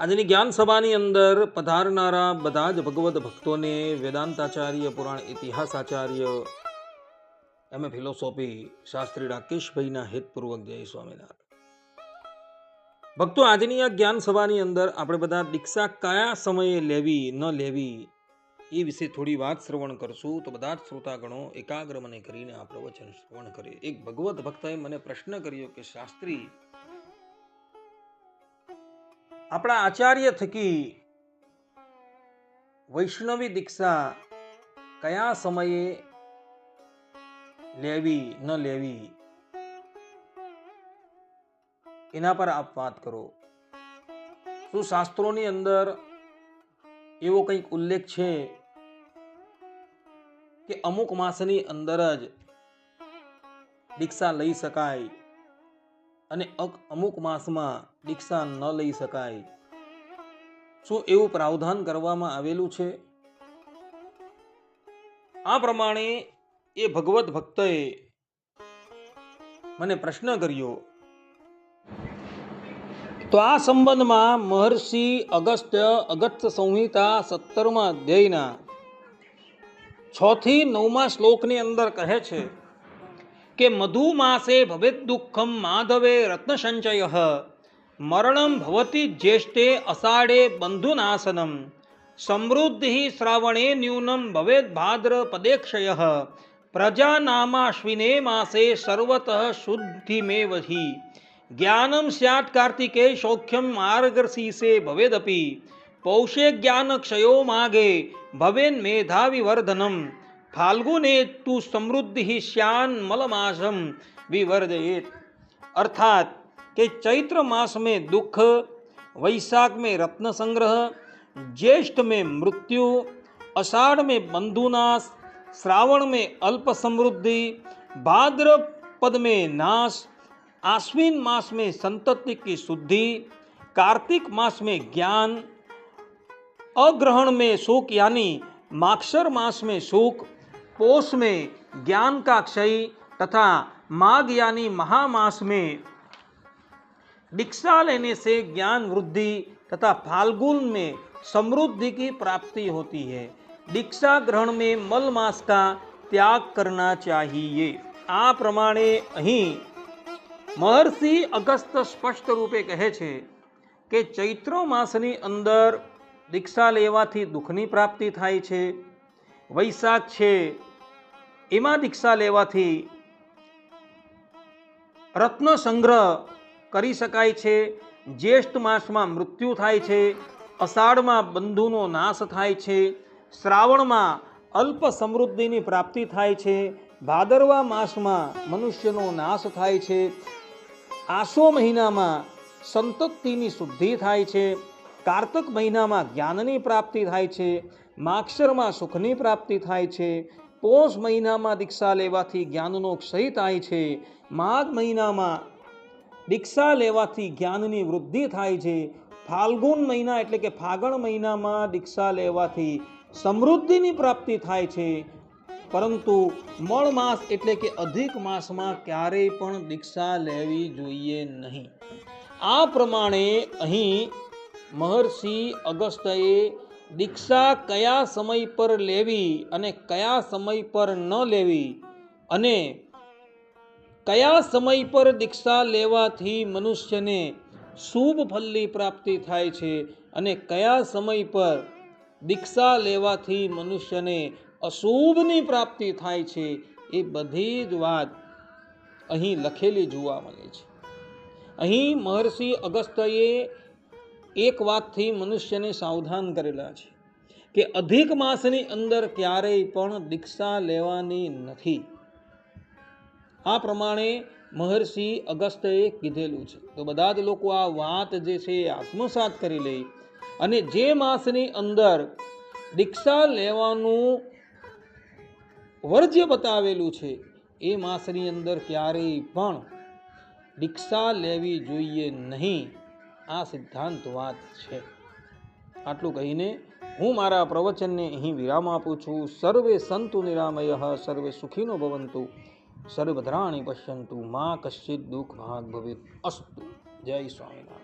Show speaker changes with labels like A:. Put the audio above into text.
A: આજની જ્ઞાન સભાની અંદર પધારનારા બધા જ ભગવત ભક્તોને વેદાંતાચાર્ય, પુરાણ ઇતિહાસાચાર્ય, એમ. એ. ફિલોસોફી, શાસ્ત્રી રાકેશભાઈના હિતપૂર્વક જય સ્વામિનારાયણ. ભક્તો, આજની આ જ્ઞાન સભાની અંદર આપણે બધા દીક્ષા કયા સમયે લેવી, ન લેવી, એ વિશે થોડી વાત શ્રવણ કરશું. તો બધા જ શ્રોતાગણો, એકાગ્ર મને કરીને આ પ્રવચન શ્રવણ કરીએ. એક ભગવત ભક્તએ મને પ્રશ્ન કર્યો કે, શાસ્ત્રી આપણા આચાર્ય થકી વૈષ્ણવી દીક્ષા કયા સમયે લેવી ન લેવી? એના પર આપ વાત કરો. શું શાસ્ત્રોની અંદર એવો કંઈક ઉલ્લેખ છે કે અમુક માસની અંદર જ દીક્ષા લઈ શકાય? અને અમુક માસમાં દીક્ષા ન લઈ શકાય. શું એવું પ્રાવધાન કરવામાં આવેલું છે? આ પ્રમાણે એ ભગવત ભક્તએ મને પ્રશ્ન કર્યો. તો આ સંબંધમાં મહર્ષિ અગસ્ત્ય અગત્ય સંહિતા સત્તરમા અધ્યાયના છ થી નવમા શ્લોકની અંદર કહે છે કે મધુમાસે ભવેત દુઃખમ માધવે રત્ન સંચય મરણમ ભવતી જ્યેષ્ઠે અષાઢે બંધુનાશનમ. સમૃદ્ધિ શ્રાવણે ન્યૂનમ ભવેદ ભાદ્ર પદેક્ષય. પ્રજાનામાશ્વિને માસે સર્વત શુદ્ધિમેવ હિ. જ્ઞાનમ સ્યાત કાર્તિકે સૌખ્યમ માર્ગશીસે ભવેદપી. પૌષે જ્ઞાન ક્ષયો માગે ભવેન મેધાવિવર્ધનમ. फाल्गुनेत्तु समृद्धि ही श्यान मलमासम विवर्धयेत। अर्थात के चैत्र मास में दुख, वैशाख में रत्न संग्रह, ज्येष्ठ में मृत्यु, अषाढ़ में बंधुनाश, श्रावण में अल्प समृद्धि, भाद्र पद में नाश, आश्विन मास में संतति की शुद्धि, कार्तिक मास में ज्ञान, अग्रहण में सुख यानी माक्षर मास में सुख पोष में ज्ञान का क्षय तथा माघ यानी महामास में दीक्षा लेने से ज्ञान वृद्धि तथा फाल्गुन में समृद्धि की प्राप्ति होती है दीक्षा ग्रहण में मल मास का त्याग करना चाहिए આ પ્રમાણે અહીં મહર્ષિ અગસ્ત સ્પષ્ટ રૂપે કહે છે કે ચૈત્ર માસની અંદર દીક્ષા લેવાથી દુઃખની પ્રાપ્તિ થાય છે વૈશાખ છે એમાં દીક્ષા લેવાથી રત્ન સંગ્રહ કરી શકાય છે. જ્યેષ્ઠ માસમાં મૃત્યુ થાય છે. અષાઢમાં બંધુનો નાશ થાય છે. શ્રાવણમાં અલ્પ સમૃદ્ધિની પ્રાપ્તિ થાય છે. ભાદરવા માસમાં મનુષ્યનો નાશ થાય છે. આસો મહિનામાં સંતતિની શુદ્ધિ થાય છે. કાર્તક મહિનામાં જ્ઞાનની પ્રાપ્તિ થાય છે. માક્ષરમાં સુખની પ્રાપ્તિ થાય છે. પોષ મહિનામાં દીક્ષા લેવાથી જ્ઞાનનો ક્ષય થાય છે. માઘ મહિનામાં દીક્ષા લેવાથી જ્ઞાનની વૃદ્ધિ થાય છે. ફાલ્ગુન મહિના એટલે કે ફાગણ મહિનામાં દીક્ષા લેવાથી સમૃદ્ધિની પ્રાપ્તિ થાય છે. પરંતુ મળ માસ એટલે કે અધિક માસમાં ક્યારેય પણ દીક્ષા લેવી જોઈએ નહીં. આ પ્રમાણે અહીં મહર્ષિ અગસ્ત્યએ દીક્ષા કયા સમય પર લેવી અને કયા સમય પર ન લેવી અને કયા સમય પર દીક્ષા લેવાથી મનુષ્યને શુભ ફલની પ્રાપ્તિ થાય છે અને કયા સમય પર દીક્ષા લેવાથી મનુષ્યને અશુભની પ્રાપ્તિ થાય છે એ બધી જ વાત અહીં લખેલી જોવા મળે છે. અહીં મહર્ષિ અગસ્ત્યએ એક વાતથી મનુષ્યને સાવધાન કરેલા છે કે અધિક માસની અંદર ક્યારેય પણ દીક્ષા લેવાની નથી. આ પ્રમાણે મહર્ષિ અગસ્ત્યએ કીધેલું છે. તો બધા જ લોકો આ વાત જે છે એ આત્મસાત કરી લે અને જે માસની અંદર દીક્ષા લેવાનું વર્જ્ય બતાવેલું છે, એ માસની અંદર ક્યારેય પણ દીક્ષા લેવી જોઈએ નહીં. આ સિદ્ધાંત વાત છે. આટલું કહીને હું મારા પ્રવચનને અહીં વિરામ આપું છું. સર્વે સંતુ નિરામય, સર્વે સુખીનો ભવંતુ, સર્વધરાણી પશ્યંતુ, મા કશ્ચિત દુઃખ ભાગ ભવેત અસ્તુ. જય સ્વામિનારાયણ.